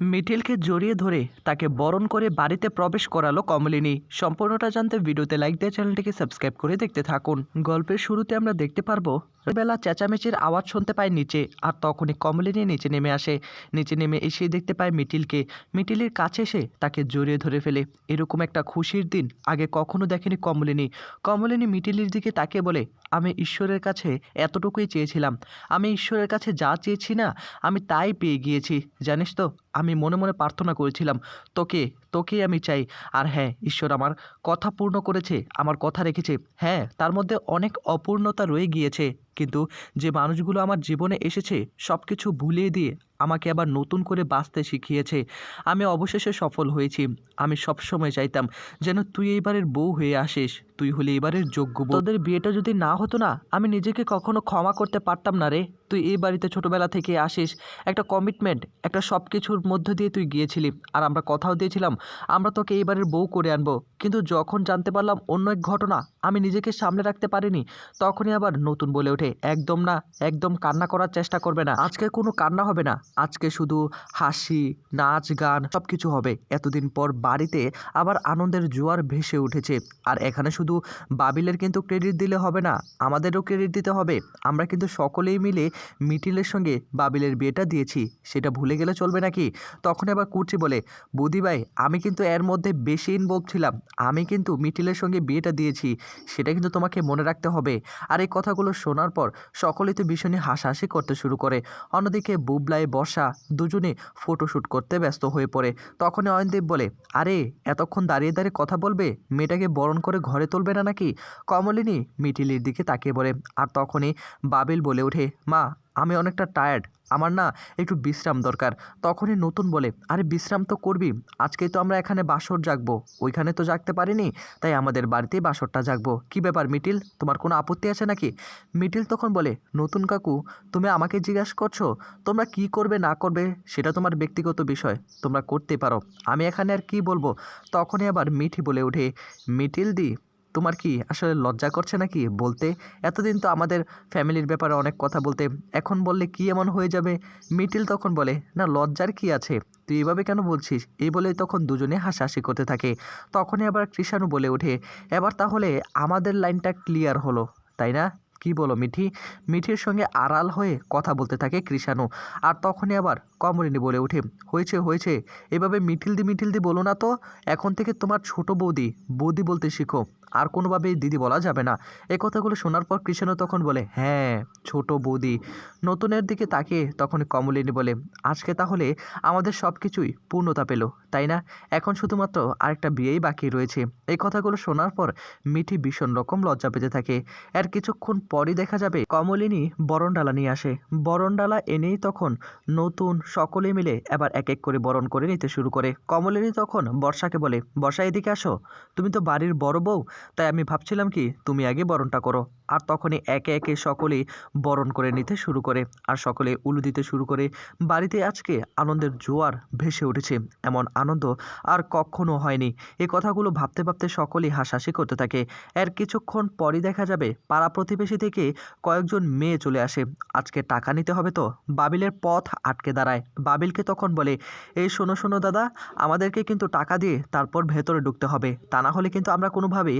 মিঠিলকে জড়িয়ে ধরে তাকে বরণ করে বাড়িতে প্রবেশ করালো কমলিনী। সম্পূর্ণটা জানতে ভিডিওতে লাইক দিয়ে চ্যানেলটিকে সাবস্ক্রাইব করে দেখতে থাকুন। গল্পের শুরুতে আমরা দেখতে পারব বেলা চেঁচামেচির আওয়াজ শুনতে পায় নিচে, আর তখনই কমলিনী নিচে নেমে আসে। নিচে নেমে এসে দেখতে পায় মিটিলকে। মিটিলের কাছে এসে তাকে জড়িয়ে ধরে ফেলে। এরকম একটা খুশির দিন আগে কখনো দেখেনি কমলিনী। কমলিনী মিঠিলের দিকে তাকে বলে, আমি ঈশ্বরের কাছে এতটুকুই চেয়েছিলাম। আমি ঈশ্বরের কাছে যা চেয়েছি না, আমি তাই পেয়ে গিয়েছি। জানিস তো, আমি মনে মনে প্রার্থনা করেছিলাম, তোকে, তোকেই আমি চাই। আর হ্যাঁ ঈশ্বর আমার কথা পূর্ণ করেছে, আমার কথা রেখেছে। হ্যাঁ তার মধ্যে অনেক অপূর্ণতা রয়ে গিয়েছে। কিন্তু যে মানুষগুলো আমার জীবনে এসেছে সব কিছু ভুলিয়ে দিয়ে আমাকে আবার নতুন করে বাঁচতে শিখিয়েছে। আমি অবশেষে সফল হয়েছি। আমি সবসময় চাইতাম যেন তুই এইবারের বউ হয়ে আসিস। তুই হলে এবারের যোগ্য তোদের বিয়েটা যদি না হতো না, আমি নিজেকে কখনো ক্ষমা করতে পারতাম না রে। তুই এই বাড়িতে ছোটোবেলা থেকে আসিস। একটা কমিটমেন্ট একটা সব কিছুর মধ্য দিয়ে তুই গিয়েছিলি। আর আমরা কথাও দিয়েছিলাম, আমরা তোকে এইবারের বউ করে আনব। কিন্তু যখন জানতে পারলাম অন্য এক ঘটনা, আমি নিজেকে সামলে রাখতে পারিনি, তখনই আবার নতুন বলে ওঠে, একদম না, একদম কান্না করার চেষ্টা করবে না। আজকে কোনো কান্না হবে না। আজকে শুধু হাসি, নাচ, গান সব কিছু হবে। এতদিন পর বাড়িতে আবার আনন্দের জোয়ার ভেসে উঠেছে। আর এখানে শুধু বাবিলের কিন্তু ক্রেডিট দিলে হবে না, আমাদেরও ক্রেডিট দিতে হবে। আমরা কিন্তু সকলেই মিলে মিটিলের সঙ্গে বাবিলের বিয়েটা দিয়েছি। সেটা ভুলে গেলে চলবে নাকি? তখন আবার কুর্চি বলে, বুদি ভাই, আমি কিন্তু এর মধ্যে বেশি ইনভলভ ছিলাম। আমি কিন্তু মিটিলের সঙ্গে বিয়েটা দিয়েছি। সেটা কিন্তু তোমাকে মনে রাখতে হবে। আর এই কথাগুলো শোনার পর সকলেই তো ভীষণই হাসাহাসি করতে শুরু করে। অন্যদিকে বুবলাই বর্ষা দুজনে ফটোশ্যুট করতে ব্যস্ত হয়ে পড়ে। তখনই অয়নদীপ বলে, আরে, এতক্ষণ দাঁড়িয়ে দাঁড়িয়ে কথা বলবে? মেয়েটাকে বরণ করে ঘরে তুলবে না নাকি? কমলিনী মিটিলির দিকে তাকিয়ে বলে, আর তখনই বাবিল বলে ওঠে, মা আমি অনেকটা টায়ার্ড আমার না একটু বিশ্রাম দরকার। তখনই নতুন বলে, আরে বিশ্রাম তো করবি, আজকেই তো আমরা এখানে বাসর জাগবো। ওইখানে তো জাগতে পারিনি, তাই আমাদের বাড়িতেই বাসরটা জাগবো। কী ব্যাপার মিটিল, তোমার কোনো আপত্তি আছে নাকি? মিটিল তখন বলে, নতুন কাকু, তুমি আমাকে জিজ্ঞাসা করছ, তোমরা কি করবে না করবে, সেটা তোমার ব্যক্তিগত বিষয়, তোমরা করতে পারো। আমি এখানে আর কি বলব? তখনই আবার মিঠি বলে ওঠে, মিটিল দি তোমার কি আসলে লজ্জা করছে নাকি? বলতে, এতদিন তো আমাদের ফ্যামিলির ব্যাপারে অনেক কথা বলতে, এখন বললে কি এমন হয়ে যাবে? মিটিল তখন বলে, না, লজ্জার কি আছে? তুই এভাবে কেন বলছিস? এই বলে তখন দুজনে হাসাহাসি করতে থাকে। তখনই আবার কৃষাণু বলে ওঠে, এবার তাহলে আমাদের লাইনটা ক্লিয়ার হলো, তাই না? কি বলো মিঠি? মিঠির সঙ্গে আড়াল হয়ে কথা বলতে থাকে কৃষাণু, আর তখনই আবার কমলিনী বলে ওঠে, হয়েছে হয়েছে, এভাবে মিঠিল দি মিঠিল দি বলো না তো, এখন থেকে তোমার ছোট বৌদি বৌদি বলতে শিখো। আর কোনোভাবেই দিদি বলা যাবে না। এই কথাগুলো শোনার পর কৃষ্ণ তখন বলে হ্যাঁ ছোট বৌদি। নতুনের দিকে তাকিয়ে তখন কমলিনী বলে, আজকে তাহলে আমাদের সব কিছুই পূর্ণতা পেল, তাই না? এখন শুধুমাত্র আরেকটা বিয়েই বাকি রয়েছে। এই কথাগুলো শোনার পর মিঠি ভীষণ রকম লজ্জা পেতে থাকে। এর কিছুক্ষণ পরই দেখা যাবে কমলিনী বরণডালা নিয়ে আসে। বরণডালা এনেই তখন নতুন সকলে মিলে এবার এক এক করে বরণ করে নিতে শুরু করে। কমলিনী তখন বর্ষাকে বলে, বর্ষা, এদিকে আসো। তুমি তো বাড়ির বড় বউ তাই আমি ভাবছিলাম কি, তুমি আগে বরণটা করো। আর তখনই একে একে সকলেই বরণ করে নিতে শুরু করে। আর সকলে উলু দিতে শুরু করে। বাড়িতে আজকে আনন্দের জোয়ার ভেসে উঠেছে। এমন আনন্দ আর কখনো হয়নি। এ কথাগুলো ভাবতে ভাবতে সকলেই হাসাহাসি করতে থাকে। এর কিছুক্ষণ পরই দেখা যাবে, পাড়া প্রতিবেশী থেকে কয়েকজন মেয়ে চলে আসে। আজকে টাকা নিতে হবে তো, বাবিলের পথ আটকে দাঁড়ায়। বাবিলকে তখন বলে এই শোনো শোনো, দাদা, আমাদেরকে কিন্তু টাকা দিয়ে তারপর ভেতরে ঢুকতে হবে। তা না হলে কিন্তু আমরা কোনোভাবেই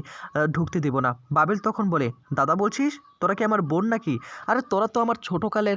ঢুকতে দিব না। বাবিল তখন বলে, দাদা বলছিস? তোরা কি আমার বোন নাকি? আরে, তোরা তো আমার ছোটোকালের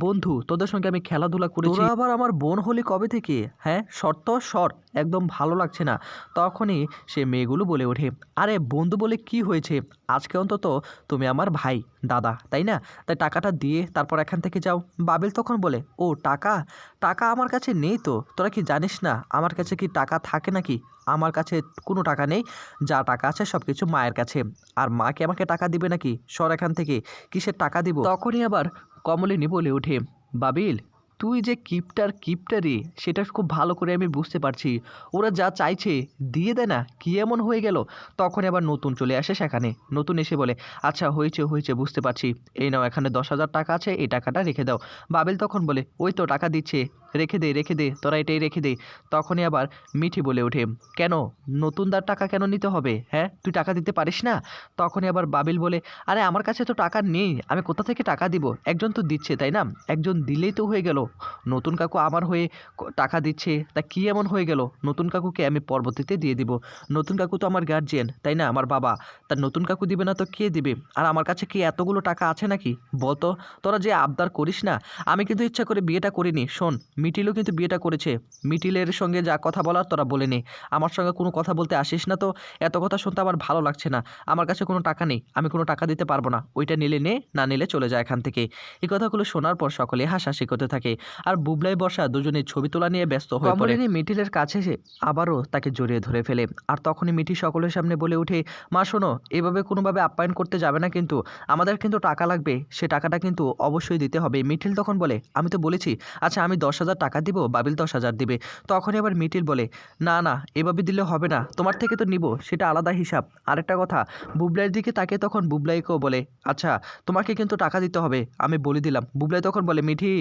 বন্ধু। তোদের সঙ্গে আমি খেলাধুলা করেছি। আবার আমার বোন হলি কবে থেকে? হ্যাঁ শর্ত শর একদম ভালো লাগছে না। তখনই সে মেয়েগুলো বলে ওঠে, আরে, বন্ধু বলে কি হয়েছে? আজকে অন্তত তুমি আমার ভাই, দাদা, তাই না? তাই টাকাটা দিয়ে তারপর এখান থেকে যাও। বাবিল তখন বলে, ও, টাকা? টাকা আমার কাছে নেই তো? তোরা কি জানিস না? আমার কাছে কি টাকা থাকে নাকি? আমার কাছে কোনো টাকা নেই, যা টাকা আছে সব কিছু মায়ের কাছে। আর মা কি আমাকে টাকা দিবে নাকি? সর এখান থেকে। কিসের টাকা দিব? তখনই আবার কমলিনী বলে ওঠে, বাবিল, তুই যে কিপটার কিপটারি সেটা খুব ভালো করে আমি বুঝতে পারছি। ওরা যা চাইছে, দিয়ে দেয় না, কি এমন হয়ে গেল? তখন আবার নতুন চলে আসে সেখানে। নতুন এসে বলে আচ্ছা হয়েছে হয়েছে, বুঝতে পারছি। এই নাও, এখানে দশ হাজার টাকা আছে, এই টাকাটা রেখে দাও। বাবিল তখন বলে, ওই তো, টাকা দিচ্ছে। রেখে দে রেখে দে, তোরা এটাই রেখে দে। তখনই আবার মিঠি বলে ওঠে, কেন? নতুনদার টাকা কেন নিতে হবে? হ্যাঁ? তুই টাকা দিতে পারিস না? তখনই আবার বাবিল বলে, আরে, আমার কাছে তো টাকা নেই, আমি কোথা থেকে টাকা দিব? একজন তো দিচ্ছে, তাই না? একজন দিলেই তো হয়ে গেল। নতুন কাকু আমার হয়ে টাকা দিচ্ছে, তা কি এমন হয়ে গেল? নতুন কাকুকে আমি পরবর্তীতে দিয়ে দিব। নতুন কাকু তো আমার গার্জিয়ান তাই না? আমার বাবা। তার নতুন কাকু দিবে না তো কে দিবে? আর আমার কাছে কি এতগুলো টাকা আছে নাকি? বলতো, তোরা যে আবদার করিস না? আমি কিন্তু ইচ্ছা করে বিয়েটা করিনি। শোন মিটিলও কিন্তু বিয়েটা করেছে। মিটিলের সঙ্গে যা কথা বলার তোরা বলে নে। আমার সঙ্গে কোনো কথা বলতে আসিস না তো? এত কথা শুনতে আমার ভালো লাগছে না। আমার কাছে কোনো টাকা নেই। আমি কোনো টাকা দিতে পারব না। ওইটা নিলে নে, না নিলে চলে যায় এখান থেকে। এই কথাগুলো শোনার পর সকলে হাসাহাসি করতে থাকে। আর বুবলাই বর্ষা দুজনে ছবি তোলা নিয়ে ব্যস্ত হয়ে পড়ে। মিটিলের কাছে এসে আবারও তাকে জড়িয়ে ধরে ফেলে। আর তখনই মিটি সকলের সামনে বলে ওঠে, মা, শোনো, এভাবে কোনোভাবে আপ্যায়ন করতে যাবে না কিন্তু। আমাদের কিন্তু টাকা লাগবে। সে টাকাটা কিন্তু অবশ্যই দিতে হবে। মিঠিল তখন বলে, আমি তো বলেছি। আচ্ছা আমি দশ হাজার টাকা দিব, বাবিল দশ হাজার দিবে। তখনই আবার মিঠিল বলে, না না, এভাবে দিলে হবে না, তোমার থেকে তো নিব, সেটা আলাদা হিসাব। আরেকটা কথা, বুবলাইয়ের দিকে তাকে তখন বুবলাইকেও বলে আচ্ছা তোমাকে কিন্তু টাকা দিতে হবে, আমি বলে দিলাম। বুবলাই তখন বলে, মিঠি,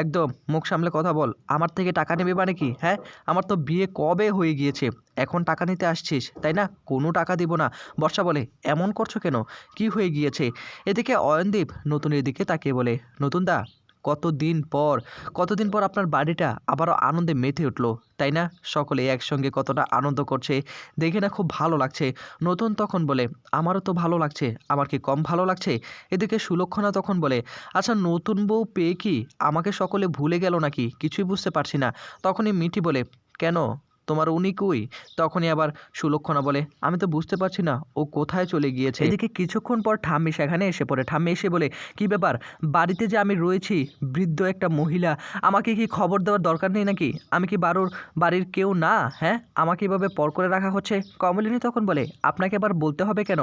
একদম, মুখ সামলে কথা বল, আমার থেকে টাকা নেবে মানে কি হ্যাঁ? আমার তো বিয়ে কবে হয়ে গিয়েছে, এখন টাকা নিতে আসছিস, তাই না? কোনো টাকা দিব না। বর্ষা বলে, এমন করছ কেন? কি হয়ে গিয়েছে? এদিকে অয়নদীপ নতুনের দিকে তাকিয়ে বলে, নতুন দা কতদিন পর কতদিন পর আপনার বাড়িটা আবারও আনন্দে মেতে উঠল, তাই না? সকলে একসঙ্গে কতটা আনন্দ করছে, দেখে না খুব ভালো লাগছে। নতুন তখন বলে, আমারও তো ভালো লাগছে, আমার কি কম ভালো লাগছে? এদিকে সুলক্ষণা তখন বলে আচ্ছা নতুন বউ পেয়ে কি? আমাকে সকলে ভুলে গেল নাকি? কিছুই বুঝতে পারছি না। তখনই মিঠি বলে, কেন? তোমার উনি কই? তখনই আবার সুলক্ষণা বলে, আমি তো বুঝতে পারছি না, ও কোথায় চলে গিয়েছে? এদিকে কিছুক্ষণ পর ঠাম্মি সেখানে এসে পড়ে। ঠাম্মি এসে বলে, কি ব্যাপার? বাড়িতে যে আমি রয়েছি, বৃদ্ধ একটা মহিলা, আমাকে কি খবর দেওয়ার দরকার নেই নাকি? আমি কি বারোর বাড়ির কেউ না হ্যাঁ? আমাকে এভাবে পর করে রাখা হচ্ছে? কমলিনী তখন বলে, আপনাকে আবার বলতে হবে কেন?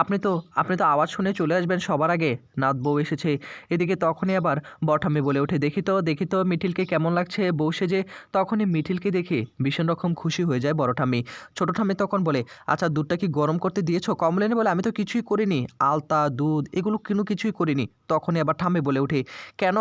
আপনি তো আপনি তো আওয়াজ শুনে চলে আসবেন সবার আগে। নাথ বউ এসেছে। এদিকে তখনই আবার বঠাম্মি বলে ওঠে, দেখি তো দেখি তো মিঠিলকে কেমন লাগছে বউ সেজে। তখনই মিঠিলকে দেখে ভীষণ রকম খুশি হয়ে যায় বড় ঠাম্মি। ছোট ঠাম্মি তখন বলে আচ্ছা দুধটা কি গরম করতে দিয়েছ? কমলেনি বলে, আমি তো কিছুই করিনি। আলতা, দুধ, এগুলো কোনো কিছুই করিনি। তখনই আবার ঠাম্মি বলে ওঠে, কেন?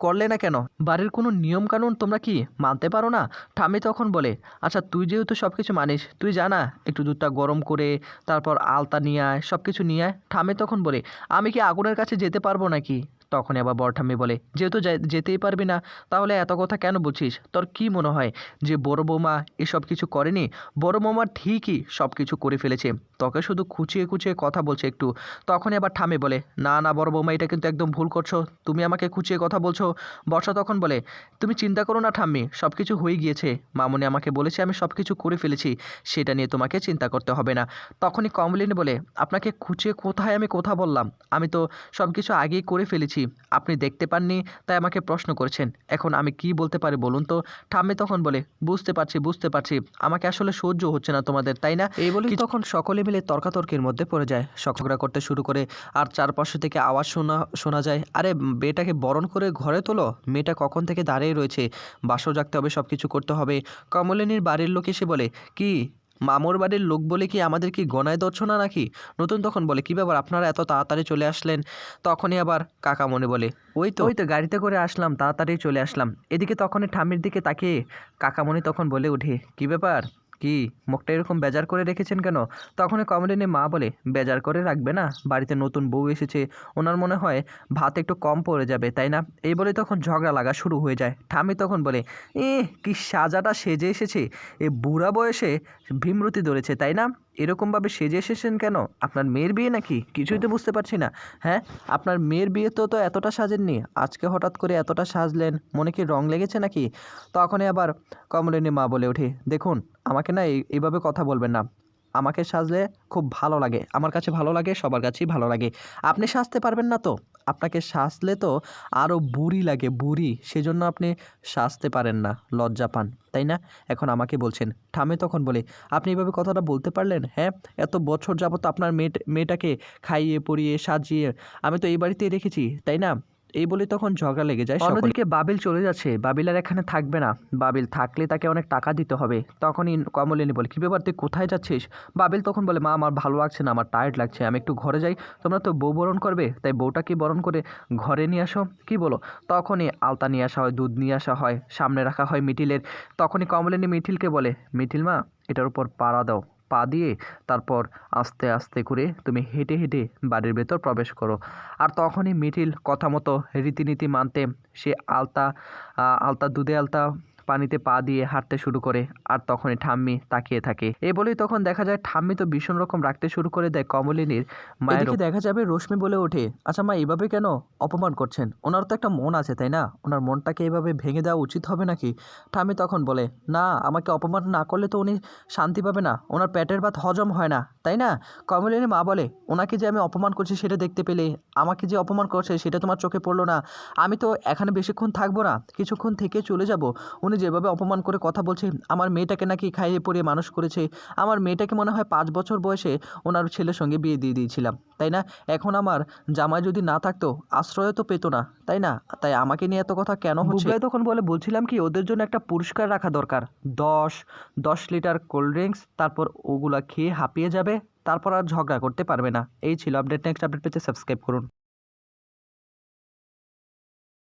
করলে না কেন? বাড়ির কোনো নিয়ম কানুন তোমরা কি মানতে পারো না? ঠাম্মি তখন বলে আচ্ছা তুই যেহেতু সব কিছু মানিস, তুই জানা, একটু দুধটা গরম করে, তারপর আলতা নিয়ে আয় সব কিছু নিয়ে আয়। ঠাম্মি তখন বলে, আমি কি আগুনের কাছে যেতে পারব নাকি? তখনই আবার বড় ঠাম্মি বলে, যেহেতু যেতেই পারবি না, তাহলে এত কথা কেন বলছিস? তোর কি মনে হয় যে বড় বৌমা এসব কিছু করেনি? বড় বৌমা ঠিকই সব কিছু করে ফেলেছে। তোকে শুধু খুঁচিয়ে খুঁচিয়ে কথা বলছে একটু। তখনই আবার ঠামে বলে, না না, বড় বৌমা, এটা কিন্তু একদম ভুল করছ। তুমি আমাকে খুঁচিয়ে কথা বলছো। বর্ষা তখন বলে, তুমি চিন্তা করো না ঠাম্মি সব কিছু হয়ে গিয়েছে। মামুনি আমাকে বলেছে আমি সব কিছু করে ফেলেছি, সেটা নিয়ে তোমাকে চিন্তা করতে হবে না। তখনই কমলিনী বলে, আপনাকে খুঁচিয়ে কোথায় আমি কথা বললাম? আমি তো সব কিছু আগেই করে ফেলেছি। আপনি দেখতে পাননি? তাই আমাকে প্রশ্ন করেছেন এখন আমি কি বলতে পারি বলুন তো? ঠাম্মি তখন বলে বুঝতে পারছি বুঝতে পারছি আমাকে আসলে সহ্য হচ্ছে না তোমাদের তাই না? এই বলে তখন সকলে মিলে তর্কাতর্কির মধ্যে পড়ে যায় সকরা করতে শুরু করে আর চারপাশে থেকে আওয়াজ শোনা শোনা যায় আরে মেয়েটাকে বরণ করে ঘরে তোলো মেয়েটা কখন থেকে দাঁড়িয়ে রয়েছে? বাসও জাগতে হবে সব কিছু করতে হবে। কমলিনীর বাড়ির লোক এসে বলে কি মামুর বাড়ির লোক বলে কি আমাদের কি গনায় ধরছো না নাকি? নতুন তখন বলে, কী ব্যাপার, আপনারা এত তাড়াতাড়ি চলে আসলেন? তখনই আবার কাকা মনে বলে, ওই তো। ওই তো, গাড়িতে করে আসলাম, তাড়াতাড়ি চলে আসলাম। এদিকে তখনই ঠামির দিকে তাকিয়ে কাকামণি তখন বলে উঠে, কি ব্যাপার? কি? মুখটা এরকম বেজার করে রেখেছেন কেন? তখনই কমলিনী মা বলে, বেজার করে রাখবে না? বাড়িতে নতুন বউ এসেছে। ওনার মনে হয় ভাত একটু কম পড়ে যাবে, তাই না? এই বলে তখন ঝগড়া লাগা শুরু হয়ে যায়। ঠামি তখন বলে এ কি সাজাটা সেজে এসেছে। এ বুড়া বয়সে ভীমরতি ধরেছে, তাই না? এরকমভাবে সেজে এসেছেন কেন? আপনার মেয়ের বিয়ে নাকি? কিছুই তো বুঝতে পারছি না। হ্যাঁ আপনার মেয়ের বিয়ে তো তো এতটা সাজেননি। আজকে হঠাৎ করে এতটা সাজলেন, মনে কি রং লেগেছে নাকি? তখনই আবার কমলিনী মা বলে ওঠে, দেখুন, আমাকে না এই- এইভাবে কথা বলবেন না। আমাকে সাজলে খুব ভালো লাগে। আমার কাছে ভালো লাগে, সবার কাছেই ভালো লাগে। আপনি সাজতে পারবেন না তো? আপনাকে সাজলে তো আরও বুড়ি লাগে, বুড়ি। সেজন্য আপনি সাজতে পারেন না, লজ্জা পান, তাই না? এখন আমাকে বলছেন ঠামে তখন বলে, আপনি এভাবে কথাটা বলতে পারলেন? হ্যাঁ এত বছর যাবত আপনার মেয়ে মেয়েটাকে খাইয়ে, পরিয়ে, সাজিয়ে আমি তো এই বাড়িতেই রেখেছি, তাই না? এই বলে তখন ঝগড়া লেগে যায় অন্যদিকে বাবিল চলে যাচ্ছে। বাবিল আর এখানে থাকবে না। বাবিল থাকলে তাকে অনেক টাকা দিতে হবে। তখনই কমলিনী বলে, কী ব্যাপার, তুই কোথায় যাচ্ছিস? বাবিল তখন বলে, মা, আমার ভালো লাগছে না, আমার টায়ার্ড লাগছে। আমি একটু ঘরে যাই। তোমরা তো বউ বরণ করবে, তাই বউটাকে বরণ করে ঘরে নিয়ে আসো? কি বলো? তখনই আলতা নিয়ে আসা হয়, দুধ নিয়ে আসা হয়, সামনে রাখা হয় মিঠিলের। তখনই কমলিনী মিঠিলকে বলে, মিঠিল মা, এটার উপর পাড়া দাও। পা দিয়ে তারপর আস্তে আস্তে করে তুমি হেঁটে হেঁটে বাড়ির ভেতর প্রবেশ করো। আর তখনই মিঠিল কথা মতো রীতিনীতি মানতে সে আলতা আলতা দুধে আলতা পানিতে পা দিয়ে হাঁটতে শুরু করে, আর তখনই ঠাম্মি তাকিয়ে থাকে। এ বলেই তখন দেখা যায় ঠাম্মি তো ভীষণ রকম রাখতে শুরু করে দেয় কমলিনীর। মায়ের দেখা যাবে রশ্মি বলে ওঠে আচ্ছা মা, এভাবে কেন? অপমান করছেন। ওনার তো একটা মন আছে, তাই না? ওনার মনটাকে এভাবে ভেঙে দেওয়া উচিত হবে নাকি? ঠাম্মি তখন বলে, না, আমাকে অপমান না করলে তো উনি শান্তি পাবে না। ওনার পেটের ভাত হজম হয় না, তাই না? কমলিনী মা বলে, ওনাকে যে আমি অপমান করছি সেটা দেখতে পেলে, আমাকে যে অপমান করছে সেটা তোমার চোখে পড়ল না। আমি তো এখানে বেশিক্ষণ থাকব না, কিছুক্ষণ থেকে চলে যাব। উনি যেভাবে অপমান করে কথা বলছে, আমার মেয়েটাকে নাকি খাইয়ে পরিয়ে মানুষ করেছে। আমার মেয়েটাকে মনে হয় পাঁচ বছর বয়সে ওনার ছেলের সঙ্গে বিয়ে দিয়ে দিয়েছিলাম। তাই না? এখন আমার জামাই যদি না থাকতো আশ্রয় তো পেতো না, তাই না? তাই আমাকে নিয়ে এত কথা কেন হচ্ছে? তখন বলে, বলছিলাম কি, ওদের জন্য একটা পুরস্কার রাখা দরকার। দশ দশ লিটার কোল্ড ড্রিঙ্কস, তারপর ওগুলা খেয়ে হাঁপিয়ে যাবে, তারপর আর ঝগড়া করতে পারবে না। এই ছিল আপডেট নেক্সট আপডেট পেতে সাবস্ক্রাইব করুন।